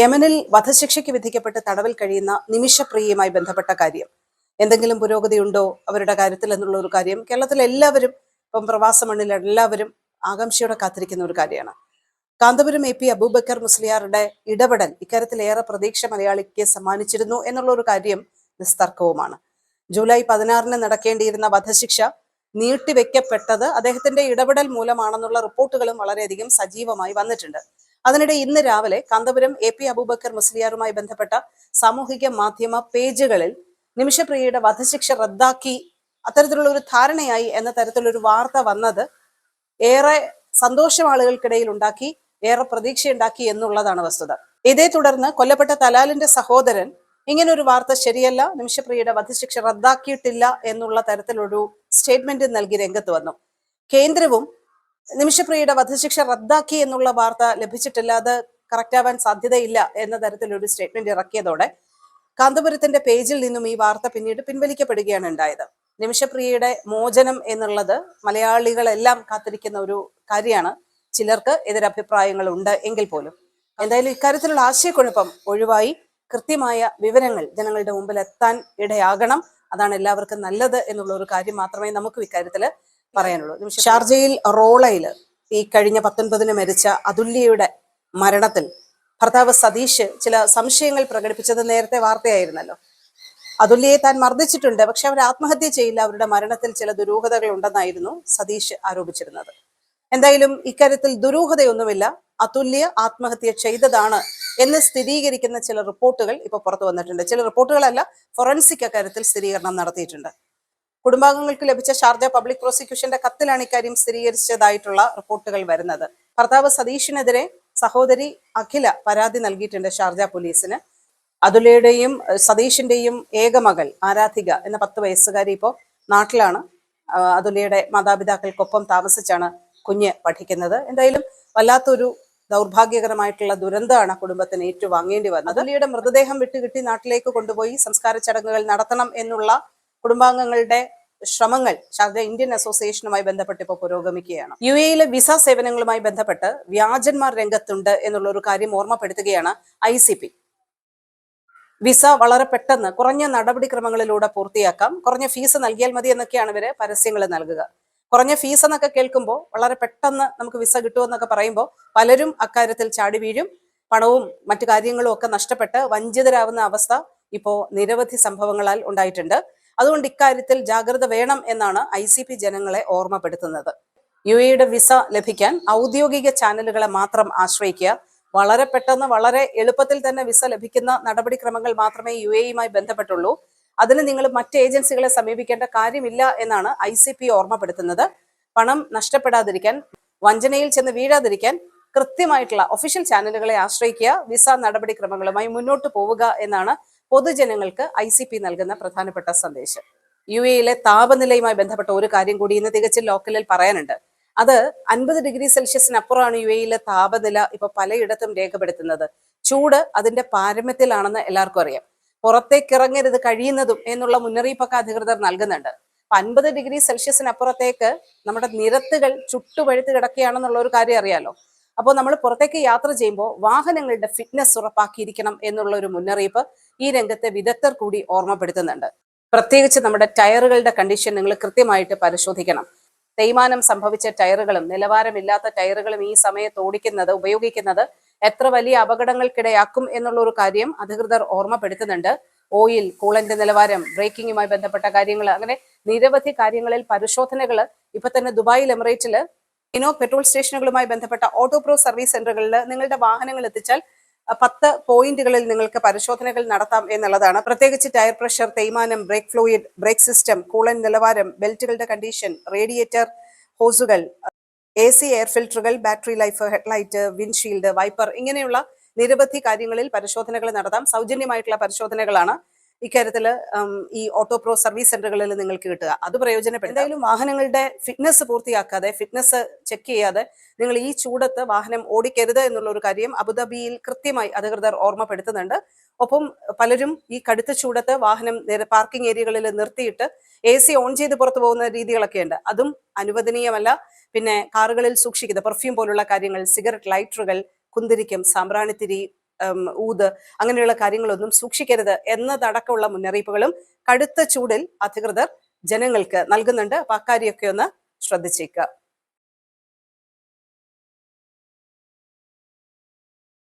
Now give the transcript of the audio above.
യമനിൽ വധശിക്ഷയ്ക്ക് വിധിക്കപ്പെട്ട് തടവിൽ കഴിയുന്ന നിമിഷപ്രിയയുമായി ബന്ധപ്പെട്ട കാര്യം. എന്തെങ്കിലും പുരോഗതിയുണ്ടോ? അവരുടെ കാര്യത്തിൽ എന്നുള്ള ഒരു കാര്യം. കേരളത്തിലെ എല്ലാവരും ഇപ്പം പ്രവാസ മണ്ണിൽ എല്ലാവരും ആകാംക്ഷയോടെ കാത്തിരിക്കുന്ന ഒരു കാര്യമാണ്. കാന്തപുരം എ പി അബൂബക്കർ മുസ്ലിയാറുടെ ഇടപെടൽ ഇക്കാര്യത്തിൽ ഏറെ പ്രതീക്ഷ മലയാളിക്ക് സമ്മാനിച്ചിരുന്നു എന്നുള്ള ഒരു കാര്യം നിസ്തർക്കവുമാണ്. ജൂലൈ പതിനാറിന് നടക്കേണ്ടിയിരുന്ന വധശിക്ഷ നീട്ടിവെക്കപ്പെട്ടത് അദ്ദേഹത്തിന്റെ ഇടപെടൽ മൂലമാണെന്നുള്ള റിപ്പോർട്ടുകളും വളരെയധികം സജീവമായി വന്നിട്ടുണ്ട്. അതിനിടെ ഇന്ന് രാവിലെ കാന്തപുരം എ പി അബൂബക്കർ മുസ്ലിയാറുമായി ബന്ധപ്പെട്ട സാമൂഹിക മാധ്യമ പേജുകളിൽ നിമിഷപ്രിയയുടെ വധശിക്ഷ റദ്ദാക്കി അത്തരത്തിലുള്ള ഒരു ധാരണയായി എന്ന തരത്തിലുള്ള ഒരു വാർത്ത വന്നത് ഏറെ സന്തോഷം ആളുകൾക്കിടയിൽ ഉണ്ടാക്കി ഏറെ പ്രതീക്ഷയുണ്ടാക്കി എന്നുള്ളതാണ് വസ്തുത. ഇതേ തുടർന്ന് കൊല്ലപ്പെട്ട തലാലിന്റെ സഹോദരൻ ഇങ്ങനെ ഒരു വാർത്ത ശരിയല്ല നിമിഷപ്രിയയുടെ വധശിക്ഷ റദ്ദാക്കിയിട്ടില്ല എന്നുള്ള തരത്തിലൊരു സ്റ്റേറ്റ്മെന്റ് നൽകി രംഗത്ത് വന്നു. കേന്ദ്രവും നിമിഷപ്രിയയുടെ വധശിക്ഷ റദ്ദാക്കി എന്നുള്ള വാർത്ത ലഭിച്ചിട്ടില്ല. അത് കറക്റ്റ് ആവാൻ സാധ്യതയില്ല എന്ന തരത്തിലൊരു സ്റ്റേറ്റ്മെന്റ് ഇറക്കിയതോടെ കാന്തപുരത്തിന്റെ പേജിൽ നിന്നും ഈ വാർത്ത പിന്നീട് പിൻവലിക്കപ്പെടുകയാണ് ഉണ്ടായത്. നിമിഷപ്രിയയുടെ മോചനം എന്നുള്ളത് മലയാളികളെല്ലാം കാത്തിരിക്കുന്ന ഒരു കാര്യമാണ്. ചിലർക്ക് എതിരഭിപ്രായങ്ങൾ ഉണ്ട് എങ്കിൽ പോലും. എന്തായാലും ഇക്കാര്യത്തിലുള്ള ആശയക്കുഴപ്പം ഒഴിവായി കൃത്യമായ വിവരങ്ങൾ ജനങ്ങളുടെ മുമ്പിൽ എത്താൻ ഇടയാകണം. അതാണ് എല്ലാവർക്കും നല്ലത് എന്നുള്ള ഒരു കാര്യം മാത്രമേ നമുക്ക് ഇക്കാര്യത്തിൽ പറയാനുള്ളൂ. ഷാർജയിൽ റോളയിൽ ഈ കഴിഞ്ഞ പത്തൊൻപതിന് മരിച്ച അതുല്യയുടെ മരണത്തിൽ ഭർത്താവ് സതീഷ് ചില സംശയങ്ങൾ പ്രകടിപ്പിച്ചത് നേരത്തെ വാർത്തയായിരുന്നല്ലോ. അതുല്യയെ താൻ മർദ്ദിച്ചിട്ടുണ്ട് പക്ഷെ അവർ ആത്മഹത്യ ചെയ്യില്ല. അവരുടെ മരണത്തിൽ ചില ദുരൂഹതകൾ ഉണ്ടെന്നായിരുന്നു സതീഷ് ആരോപിച്ചിരുന്നത്. എന്തായാലും ഇക്കാര്യത്തിൽ ദുരൂഹതയൊന്നുമില്ല. അതുല്യ ആത്മഹത്യ ചെയ്തതാണ് എന്ന് സ്ഥിരീകരിക്കുന്ന ചില റിപ്പോർട്ടുകൾ ഇപ്പോൾ പുറത്തു വന്നിട്ടുണ്ട്. ചില റിപ്പോർട്ടുകളല്ല ഫോറൻസിക് അക്കാര്യത്തിൽ സ്ഥിരീകരണം നടത്തിയിട്ടുണ്ട്. കുടുംബാംഗങ്ങൾക്ക് ലഭിച്ച ഷാർജ പബ്ലിക് പ്രോസിക്യൂഷന്റെ കത്തിലാണ് ഇക്കാര്യം സ്ഥിരീകരിച്ചതായിട്ടുള്ള റിപ്പോർട്ടുകൾ വരുന്നത്. ഭർത്താവ് സതീഷിനെതിരെ സഹോദരി അഖില പരാതി നൽകിയിട്ടുണ്ട് ഷാർജ പോലീസിന്. അതുലയുടെയും സതീഷിന്റെയും ഏകമകൾ ആരാധിക എന്ന പത്ത് വയസ്സുകാരി ഇപ്പോൾ നാട്ടിലാണ്. അതുലയുടെ മാതാപിതാക്കൾക്കൊപ്പം താമസിച്ചാണ് കുഞ്ഞ് പഠിക്കുന്നത്. എന്തായാലും വല്ലാത്തൊരു ദൗർഭാഗ്യകരമായിട്ടുള്ള ദുരന്തമാണ് കുടുംബത്തിന് ഏറ്റുവാങ്ങേണ്ടി വന്നത്. അതുലിയുടെ മൃതദേഹം വിട്ടുകിട്ടി നാട്ടിലേക്ക് കൊണ്ടുപോയി സംസ്കാര ചടങ്ങുകൾ നടത്തണം എന്നുള്ള കുടുംബാംഗങ്ങളുടെ ശ്രമങ്ങൾ ശാരദ ഇന്ത്യൻ അസോസിയേഷനുമായി ബന്ധപ്പെട്ട് ഇപ്പോൾ പുരോഗമിക്കുകയാണ്. യു എയിലെ വിസ സേവനങ്ങളുമായി ബന്ധപ്പെട്ട് വ്യാജന്മാർ രംഗത്തുണ്ട് എന്നുള്ള ഒരു കാര്യം ഓർമ്മപ്പെടുത്തുകയാണ് ഐ സി പി. വിസ വളരെ പെട്ടെന്ന് കുറഞ്ഞ നടപടിക്രമങ്ങളിലൂടെ പൂർത്തിയാക്കാം. കുറഞ്ഞ ഫീസ് നൽകിയാൽ മതി എന്നൊക്കെയാണ് ഇവർ പരസ്യങ്ങൾ നൽകുക. കുറഞ്ഞ ഫീസ് എന്നൊക്കെ കേൾക്കുമ്പോൾ വളരെ പെട്ടെന്ന് നമുക്ക് വിസ കിട്ടുമെന്നൊക്കെ പറയുമ്പോൾ പലരും അക്കാര്യത്തിൽ ചാടി വീഴും. പണവും മറ്റു കാര്യങ്ങളും ഒക്കെ നഷ്ടപ്പെട്ട് വഞ്ചിതരാവുന്ന അവസ്ഥ ഇപ്പോൾ നിരവധി സംഭവങ്ങളാൽ ഉണ്ടായിട്ടുണ്ട്. അതുകൊണ്ട് ഇക്കാര്യത്തിൽ ജാഗ്രത വേണം എന്നാണ് ഐ ജനങ്ങളെ ഓർമ്മപ്പെടുത്തുന്നത്. യു എയുടെ വിസ ലഭിക്കാൻ ഔദ്യോഗിക ചാനലുകളെ മാത്രം ആശ്രയിക്കുക വളരെ പെട്ടെന്ന് വളരെ എളുപ്പത്തിൽ തന്നെ വിസ ലഭിക്കുന്ന നടപടിക്രമങ്ങൾ മാത്രമേ യു എയുമായി ബന്ധപ്പെട്ടുള്ളൂ. അതിന് നിങ്ങൾ മറ്റ് ഏജൻസികളെ സമീപിക്കേണ്ട കാര്യമില്ല എന്നാണ് ഐ സി പി ഓർമ്മപ്പെടുത്തുന്നത്. പണം നഷ്ടപ്പെടാതിരിക്കാൻ വഞ്ചനയിൽ ചെന്ന് വീഴാതിരിക്കാൻ കൃത്യമായിട്ടുള്ള ഒഫീഷ്യൽ ചാനലുകളെ ആശ്രയിക്കുക വിസ നടപടിക്രമങ്ങളുമായി മുന്നോട്ട് പോവുക എന്നാണ് പൊതുജനങ്ങൾക്ക് ഐ സി പി നൽകുന്ന പ്രധാനപ്പെട്ട സന്ദേശം. യു എയിലെ താപനിലയുമായി ബന്ധപ്പെട്ട ഒരു കാര്യം കൂടി ഇന്ന് തികച്ചും ലോക്കലിൽ പറയാനുണ്ട്. അത് അൻപത് ഡിഗ്രി സെൽഷ്യസിനപ്പുറമാണ് യു എയിലെ താപനില ഇപ്പൊ പലയിടത്തും രേഖപ്പെടുത്തുന്നത്. ചൂട് അതിന്റെ പാരമ്യത്തിലാണെന്ന് എല്ലാവർക്കും അറിയാം. പുറത്തേക്ക് ഇറങ്ങരുത് കഴിയുന്നതും എന്നുള്ള മുന്നറിയിപ്പൊക്കെ അധികൃതർ നൽകുന്നുണ്ട്. അപ്പൊ അൻപത് ഡിഗ്രി സെൽഷ്യസിനപ്പുറത്തേക്ക് നമ്മുടെ നിരത്തുകൾ ചുട്ടുപഴുത്ത് കിടക്കുകയാണെന്നുള്ള ഒരു കാര്യം അറിയാലോ? അപ്പോൾ നമ്മൾ പുറത്തേക്ക് യാത്ര ചെയ്യുമ്പോൾ വാഹനങ്ങളുടെ ഫിറ്റ്നസ് ഉറപ്പാക്കിയിരിക്കണം എന്നുള്ള ഒരു മുന്നറിയിപ്പ് ഈ രംഗത്തെ വിദഗ്ധർ കൂടി ഓർമ്മപ്പെടുത്തുന്നുണ്ട്. പ്രത്യേകിച്ച് നമ്മുടെ ടയറുകളുടെ കണ്ടീഷൻ നിങ്ങൾ കൃത്യമായിട്ട് പരിശോധിക്കണം. തേയ്മാനം സംഭവിച്ച ടയറുകളും നിലവാരമില്ലാത്ത ടയറുകളും ഈ സമയത്ത് ഓടിക്കുന്നത് ഉപയോഗിക്കുന്നത് എത്ര വലിയ അപകടങ്ങൾക്കിടയാക്കും എന്നുള്ള ഒരു കാര്യം അധികൃതർ ഓർമ്മപ്പെടുത്തുന്നുണ്ട്. ഓയിൽ കൂളന്റ് നിലവാരം ബ്രേക്കിങ്ങുമായി ബന്ധപ്പെട്ട കാര്യങ്ങൾ അങ്ങനെ നിരവധി കാര്യങ്ങളിൽ പരിശോധനകൾ ഇപ്പൊ തന്നെ ദുബായിൽ എമിറേറ്റിൽ ഇനോ പെട്രോൾ സ്റ്റേഷനുകളുമായി ബന്ധപ്പെട്ട ഓട്ടോ പ്രോ സർവീസ് സെന്ററുകളിൽ നിങ്ങളുടെ വാഹനങ്ങൾ എത്തിച്ചാൽ പത്ത് പോയിന്റുകളിൽ നിങ്ങൾക്ക് പരിശോധനകൾ നടത്താം എന്നുള്ളതാണ്. പ്രത്യേകിച്ച് ടയർ പ്രഷർ തേയ്മാനം brake fluid brake system coolant നിലവാരം ബെൽറ്റുകളുടെ കണ്ടീഷൻ റേഡിയേറ്റർ ഹോസുകൾ A C air ഫിൽറ്ററുകൾ battery life headlight windshield wiper ഇങ്ങനെയുള്ള നിരവധി കാര്യങ്ങളിൽ പരിശോധനകൾ നടത്താം. സൗജന്യമായിട്ടുള്ള പരിശോധനകളാണ് ഇക്കാര്യത്തിൽ ഈ ഓട്ടോ പ്രോ സർവീസ് സെന്ററുകളിൽ നിങ്ങൾക്ക് കിട്ടുക. അത് പ്രയോജനപ്പെടും എന്തായാലും വാഹനങ്ങളുടെ ഫിറ്റ്നസ് പൂർത്തിയാക്കാതെ ഫിറ്റ്നസ് ചെക്ക് ചെയ്യാതെ നിങ്ങൾ ഈ ചൂടത്ത് വാഹനം ഓടിക്കരുത് എന്നുള്ള ഒരു കാര്യം അബുദാബിയിൽ കൃത്യമായി അധികൃതർ ഓർമ്മപ്പെടുത്തുന്നുണ്ട്. ഒപ്പം പലരും ഈ കടുത്ത ചൂടത്ത് വാഹനം പാർക്കിംഗ് ഏരിയകളിൽ നിർത്തിയിട്ട് എ സി ഓൺ ചെയ്ത് പുറത്തു പോകുന്ന രീതികളൊക്കെ ഉണ്ട്. അതും അനുവദനീയമല്ല. പിന്നെ കാറുകളിൽ സൂക്ഷിക്കുന്ന പെർഫ്യൂം പോലുള്ള കാര്യങ്ങൾ സിഗരറ്റ് ലൈറ്ററുകൾ കുന്തിരിക്കം സാമ്പ്രാണിത്തിരി ഊത് അങ്ങനെയുള്ള കാര്യങ്ങളൊന്നും സൂക്ഷിക്കരുത് എന്നതടക്കമുള്ള മുന്നറിയിപ്പുകളും കടുത്ത ചൂടിൽ അധികൃതർ ജനങ്ങൾക്ക് നൽകുന്നുണ്ട്. അപ്പൊ അക്കാര്യമൊക്കെ ഒന്ന് ശ്രദ്ധിച്ചേക്കുക.